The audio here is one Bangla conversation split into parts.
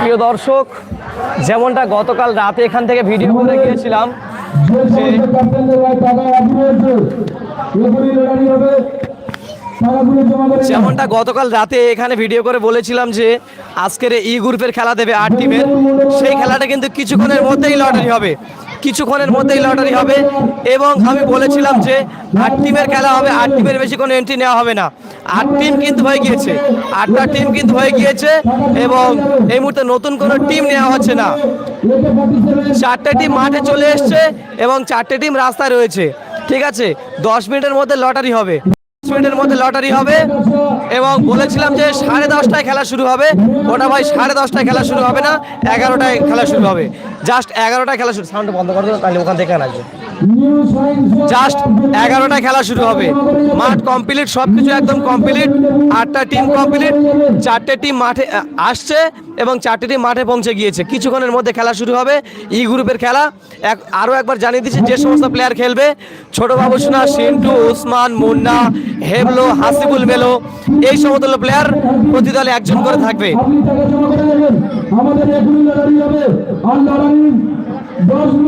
প্রিয় দর্শক, যেমনটা গতকাল রাতে এখান থেকে ভিডিও করে গিয়েছিলাম। যেমনটা গতকাল রাতে এখানে ভিডিও করে বলেছিলাম যে আজকের ই গ্রুপের খেলা দেবে আট টিমের সেই খেলাটা কিন্তু কিছুক্ষণের মধ্যেই লটারি হবে কিছুক্ষণের মধ্যেই লটারি হবে এবং আমি বলেছিলাম যে আট টিমের খেলা হবে, আট টিমের বেশি কোনো এন্ট্রি নেওয়া হবে না। আট টিম কিন্তু হয়ে গিয়েছে। আটটা টিম কিন্তু হয়ে গিয়েছে এবং এই মুহূর্তে নতুন কোনো টিম নেওয়া হচ্ছে না। চারটে টিম মাঠে চলে এসছে এবং চারটে টিম রাস্তায় রয়েছে। ঠিক আছে, দশ মিনিটের মধ্যে লটারি হবে। মিনিটের মধ্যে লটারি হবে এবং বলেছিলাম যে সাড়ে দশটায় খেলা শুরু হবে। ওটা ভাই, সাড়ে দশটায় খেলা শুরু হবে না, এগারোটায় খেলা শুরু হবে। জাস্ট এগারোটায় খেলা শুরু সাউন্ড বন্ধ করে দেবো তাহলে ওখান থেকে আসবে। জাস্ট এগারোটায় খেলা শুরু হবে। মাঠ কমপ্লিট সব কিছু একদম কমপ্লিট আটটা টিম কমপ্লিট চারটে টিম মাঠে আসছে এবং চারটে টিম মাঠে পৌঁছে গিয়েছে। কিছুক্ষণের মধ্যে খেলা শুরু হবে। ই গ্রুপের খেলা। এক আরও একবার জানিয়ে দিচ্ছি, যে সমস্ত প্লেয়ার খেলবে, ছোট বাবুসোনা সিন্টু উসমান মুন্না, হেবলো, হাসিবুল মেলো এই সমস্ত প্লেয়ার প্রতি দলে একজন করে থাকবে। আমাদের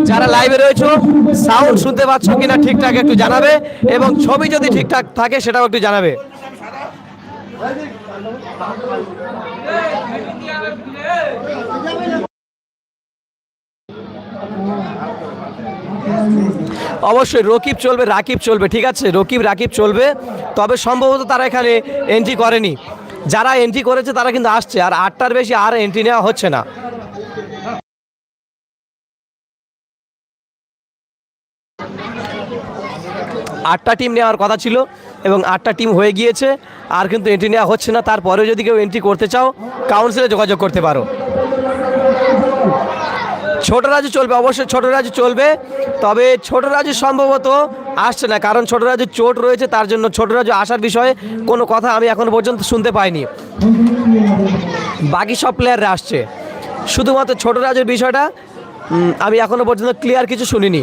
যারা লাইভে রয়েছে সাউন্ড শুনতে পাচ্ছ কিনা ঠিকঠাক একটু জানাবে এবং ছবি যদি ঠিকঠাক থাকে সেটাও একটু জানাবে। অবশ্যই রকিব চলবে, রাকিব চলবে, ঠিক আছে? রকিব, রাকিব চলবে, তবে সম্ভবত তারা এখানে এন্ট্রি করেনি। যারা এন্ট্রি করেছে তারা কিন্তু আসছে, আর আটটার বেশি আর এন্ট্রি নেওয়া হচ্ছে না। আটটা টিম নেওয়ার কথা ছিল এবং আটটা টিম হয়ে গিয়েছে, আর কিন্তু এন্ট্রি নেওয়া হচ্ছে না। তারপরেও যদি কেউ এন্ট্রি করতে চাও কাউন্সিলে যোগাযোগ করতে পারো। ছোট রাজু চলবে, অবশ্যই ছোট রাজু চলবে, তবে ছোট রাজু সম্ভবত আসছে না, কারণ ছোট রাজুর চোট রয়েছে, তার জন্য ছোট রাজু আসার বিষয়ে কোনো কথা আমি এখনও পর্যন্ত শুনতে পাইনি। বাকি সব প্লেয়াররা আসছে। শুধুমাত্র ছোট রাজুর বিষয়টা আমি এখনও পর্যন্ত ক্লিয়ার কিছু শুনিনি।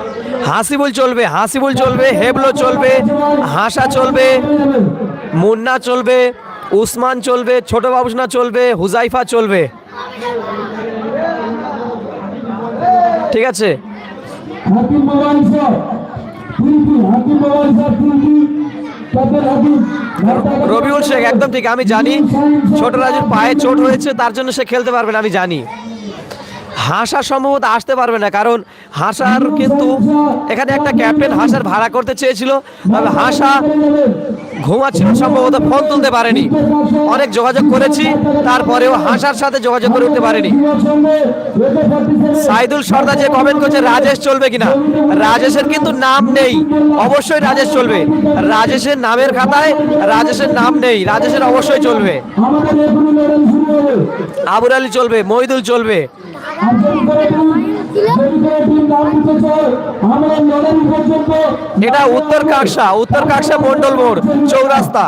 হাসিবুল চলবে হাসিবুল চলবে হেবলো চলবে হাসা চলবে মুন্না চলবে উসমান চলবে ছোট বাবুসনা চলবে হুজাইফা চলবে। ঠিক আছে? রবিউল শেখ একদম ঠিক আমি জানি। ছোট রাজুর পায়ে চোট হয়েছে তার জন্য সে খেলতে পারবে না আমি জানি। হাসা সম্ভবত আসতে পারবে না, কারণ হাসার কিন্তু এখানে একটা ক্যাপ্টেন হাসার ভাড়া করতে চেয়েছিল, তবে হাসা ঘুমাচ্ছিল, সম্ভবত ফোন তুলতে পারেনি। অনেক যোগাযোগ করেছি, তারপরেও হাসার সাথে যোগাযোগ করে উঠতে পারেনি। সাইদুল সর্দার যে কমেন্ট করছে, রাজেশ চলবে কিনা? রাজেশের কিন্তু নাম নেই, অবশ্যই রাজেশ চলবে। রাজেশের নামের খাতায় রাজেশের নাম নেই, রাজেশের অবশ্যই চলবে। আবুর আলী চলবে, মহিদুল চলবে। এটা উত্তর কাকসা উত্তর কাকসা মন্ডল মোড় চৌরাস্তা।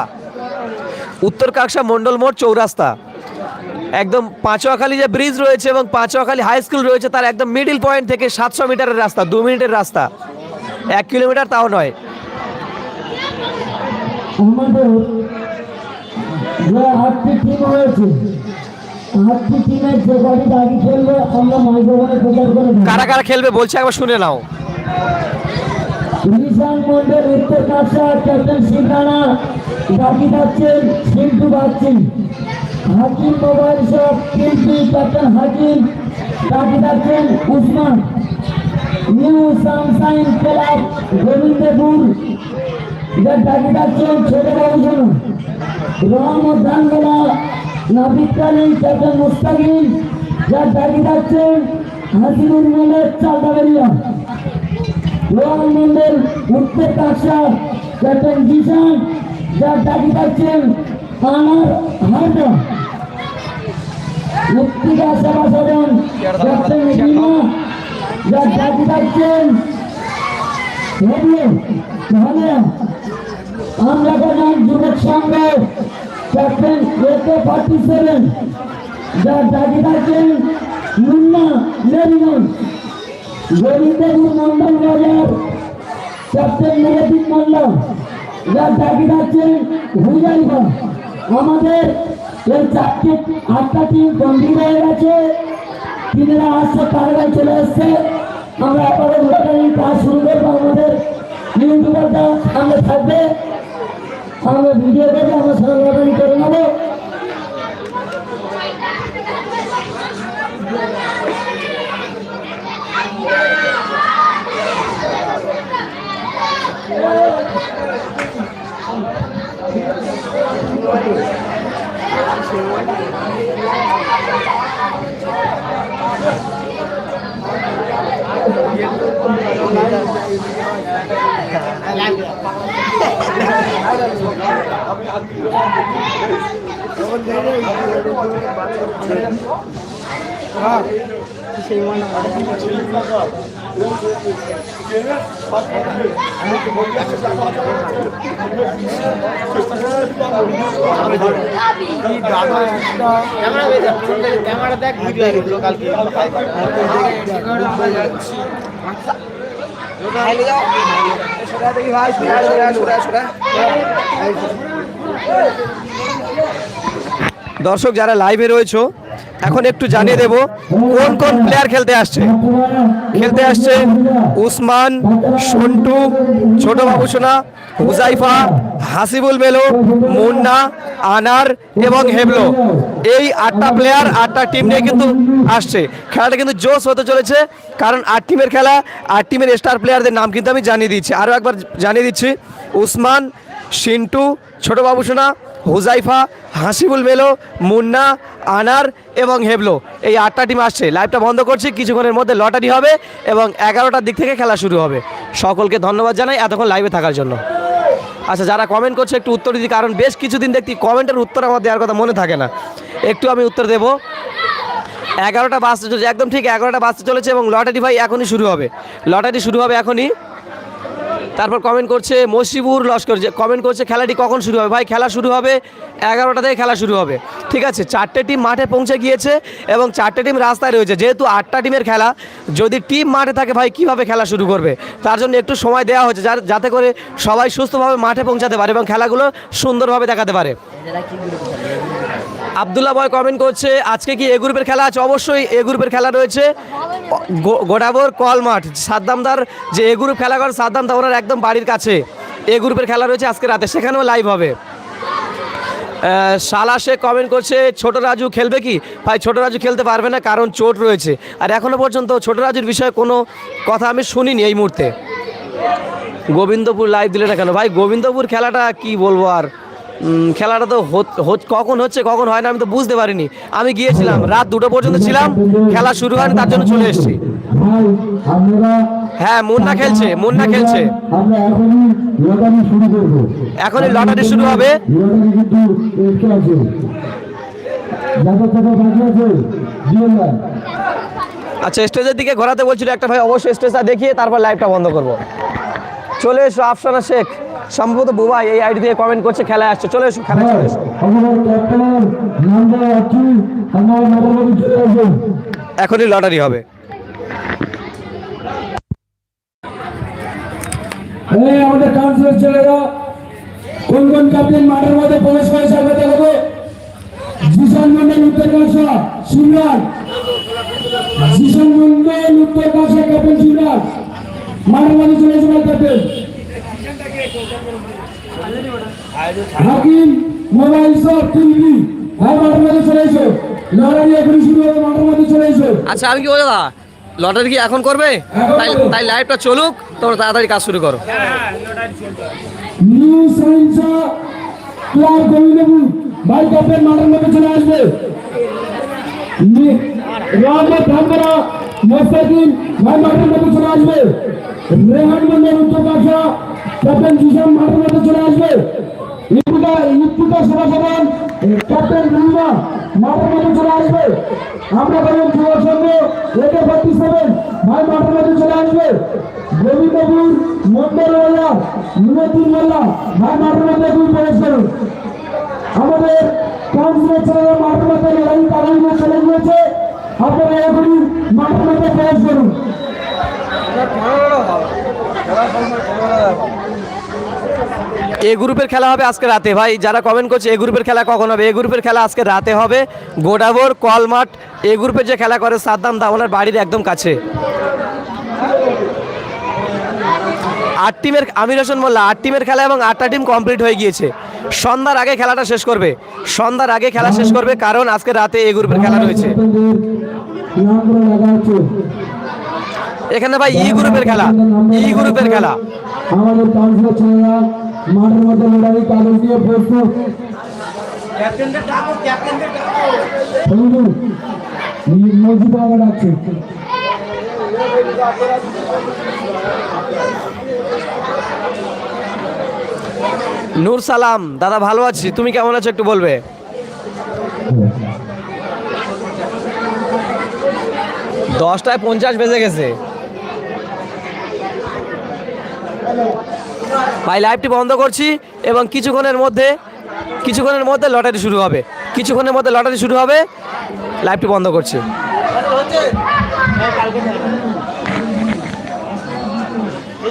উত্তর কাকসা মন্ডল মোড় চৌরাস্তা। একদম পাঁচুয়াখালী যে ব্রিজ রয়েছে এবং পাঁচুয়াখালী হাই স্কুল রয়েছে তার একদম মিডিল পয়েন্ট থেকে সাতশো মিটারের রাস্তা দু মিনিটের রাস্তা। এক কিলোমিটার তাও নয়। আমাদের যে করে কারা কারা খেলবে বলছে একবার শুনে নাও। রিশান মন্ডল উত্তর ক্যাপ্টেন বাকি যাচ্ছেন সিন্টু হাকিম মোবাইল শপ কিন্তু ক্যাপ্টেন হাকিম বাকি যাচ্ছেন Usman. New Sunshine Club Gobindapur. এদের বাকি যাচ্ছেন ছোট বাবুজন রহমত ধানগোলা নাবিকালীন ক্যাপ্টেন মুস্তাকিম যার বাকি যাচ্ছেন হাসিনুর মোহাম্মদ চালদাবেরিয়া রোহন মন্ডল উত্তর কাকসা ক্যাপ্টেন জিসান যার দাবি পাচ্ছেন আমার হারদা। মুক্তিকা সেবা সদন ক্যাপ্টেন মিটিমা যা জাতি থাকছেন আমরা গেলাম Jubak Sangha captain AK forty seven যা জাতি থাকছেন মুন্না মেরিগঞ্জ গোবিন্দপুর মন্ডল বাজার ক্যাপ্টেন নেগেটিভ মন্ডল যা জাতি থাকছেন হুজাইবা আমাদের এই চারটি আটটা টিম কমপ্লিট হয়ে গেছে। তিনেরা আসছে কারগায় চলে এসছে আমরা আপাতত লটারির কাজ শুরু করব। আমাদের ইউটিউবারটা সামনে থাকবে। আমরা ভিডিও করব আমরা লটারি করে নেব। ক্যামেরা দেখ ভিডিও কালকে। দর্শক যারা লাইভে রয়েছে এখন একটু জানিয়ে দেব কোন কোন প্লেয়ার খেলতে আসছে। খেলতে আসছে উসমান, সন্টু, ছোট বাবুসোনা হুজাইফা, হাসিবুল মেলো মুন্না, আনার এবং হেবলো। এই আটটা প্লেয়ার আটটা টিম নিয়ে কিন্তু আসছে। খেলাটা কিন্তু জোশ হতে চলেছে, কারণ আট টিমের খেলা, আট টিমের স্টার প্লেয়ারদের নাম কিন্তু আমি জানিয়ে দিচ্ছি। আরও একবার জানিয়ে দিচ্ছি, উসমান, সিন্টু, ছোট বাবুসোনা হুজাইফা, হাসিবুল মেলো মুন্না আনার এবং হেবলো। এই আটটা টিম আসছে। লাইভটা বন্ধ করছি। কিছুক্ষণের মধ্যে লটারি হবে এবং এগারোটার দিক থেকে খেলা শুরু হবে। সকলকে ধন্যবাদ জানাই এতক্ষণ লাইভে থাকার জন্য। আচ্ছা যারা কমেন্ট করছে, একটু উত্তর দিই কারণ বেশ কিছুদিন দেখছি কমেন্টের উত্তর আমার দেওয়ার কথা মনে থাকে না। একটু আমি উত্তর দেবো। এগারোটা বাজতে চলেছে। একদম ঠিক এগারোটা বাজতে চলেছে এবং লটারি ভাই এখনই শুরু হবে। লটারি শুরু হবে এখনই। তারপর কমেন্ট করছে মসিবুর লস্কর যে কমেন্ট করছে, খেলাটি কখন শুরু হবে? ভাই, খেলা শুরু হবে এগারোটা থেকে খেলা শুরু হবে। ঠিক আছে, চারটে টিম মাঠে পৌঁছে গিয়েছে এবং চারটে টিম রাস্তায় রয়েছে। যেহেতু আটটা টিমের খেলা, যদি টিম মাঠে থাকে, ভাই, কীভাবে খেলা শুরু করবে? তার জন্য একটু সময় দেওয়া হচ্ছে যার- যাতে করে সবাই সুস্থভাবে মাঠে পৌঁছাতে পারে এবং খেলাগুলো সুন্দরভাবে দেখাতে পারে। আবদুল্লাহ বয় কমেন্ট করছে, আজকে কি এ গ্রুপের খেলা আছে? অবশ্যই এ গ্রুপের খেলা রয়েছে। গোডাবর কল মাঠ সাদ্দামদার যে এ গ্রুপ খেলা করে সাদ্দামদা ওনার একদম বাড়ির কাছে। এ গ্রুপের খেলা রয়েছে, আজকে রাতে। সেখানেও লাইভ হবে। শালা শেখ কমেন্ট করছে, ছোট রাজু খেলবে কি? ভাই, ছোট রাজু খেলতে পারবে না, কারণ চোট রয়েছে। আর এখনও পর্যন্ত ছোট রাজুর বিষয়ে কোনো কথা আমি শুনিনি এই মুহূর্তে। গোবিন্দপুর লাইভ দিলে না কেন? ভাই, গোবিন্দপুর খেলাটা কি বলব আর? খেলাটা তো কখন হচ্ছে, কখন হয় না আমি তো বুঝতে পারিনি। আমি গিয়েছিলাম, রাত দুটো পর্যন্ত ছিলাম, খেলা শুরু হয়নি, তার জন্য চলে এসেছি। হ্যাঁ মুন্না খেলছে মুন্না খেলছে। এখনই লটারি শুরু হবে। আচ্ছা স্টেজের দিকে ঘোরাতে বলছিল একটা ভাই, অবশ্যই স্টেজটা দেখিয়ে তারপর লাইভটা বন্ধ করব। চলে এসো, আফসানা শেখ। সম্ভবত বুবাই এই আইডি দিয়ে কমেন্ট করছে, খেলায় আসছে। চলে এসো, খেলায় চলে এসো। এখনই লটারি হবে। আমাদের কোন কোন মাঠের মধ্যে প্রবেশ মধ্যে captain Hakim mobile shop TV হ্যাঁ মাঠের মধ্যে চলে এসো। লড়াই এখনই শুরু হবে মাঠের মধ্যে চলে এসো। আচ্ছা আমি কি বলে দাদা? লটারি কি এখন করবে? তাই লাইভটা চলুক তোমরা তাড়াতাড়ি কাজ শুরু করো। নিউ সায়েন্স ক্লাব গোবিন্দপুর ভাই ক্যাপ্টেন মাঠের মধ্যে চলে আসবে। রহমত ধামরা মোস্তাকিম ভাই মাঠের মধ্যে চলে আসবে। রেহান মন্ডল উত্তর ক্যাপ্টেন জিসাম মাঠের মধ্যে চলে আসবে। ইপ্তিকা সেবা সদন ক্যাপ্টেন রুমা মাঠের মধ্যে চলে আসবে। আমরা বলুন যুব সংঘ একে ফর্টি সেভেন ভাই মাঠের মধ্যে চলে আসবে। গোবিন্দপুর মন্ডল মোল্লা ভাই মাঠের মধ্যে দুই প্রবেশ করুন। আমাদের কাউন্সিলর ছেলেরা মাঠের মধ্যে লড়াই তারাই চলে গিয়েছে। আপনারা এখনই মাঠের মধ্যে প্রবেশ করুন। এ গ্রুপের খেলা হবে আজকে রাতে। ভাই, যারা কমেন্ট করছে, এ গ্রুপের খেলা কখন হবে? এ গ্রুপের খেলা আজকে রাতে হবে গোডাবোর কলমাঠ এ গ্রুপের যে খেলা করে সাদ্দাম দামনের বাড়ির একদম কাছে। আট টিমের, আমির হোসেন মোল্লা, আট টিমের খেলা এবং আটটা টিম কমপ্লিট হয়ে গিয়েছে। সন্ধ্যার আগে খেলাটা শেষ করবে। সন্ধ্যার আগে খেলা শেষ করবে, কারণ আজকে রাতে এ গ্রুপের খেলা রয়েছে। এখানে ভাই, ই গ্রুপের খেলা, ই গ্রুপের খেলা। মাঠের মধ্যে লড়াই কাগজ দিয়ে প্রস্তুত মসজিদ আবার ডাকছে নূর সালাম দাদা ভালো আছি তুমি কেমন আছো একটু বলবে? দশটায় পঞ্চাশ বেজে গেছে। ভাই লাইভটি বন্ধ করছি এবং কিছুক্ষণের মধ্যে কিছুক্ষণের মধ্যে লটারি শুরু হবে। কিছুক্ষণের মধ্যে লটারি শুরু হবে। লাইভটি বন্ধ করছি।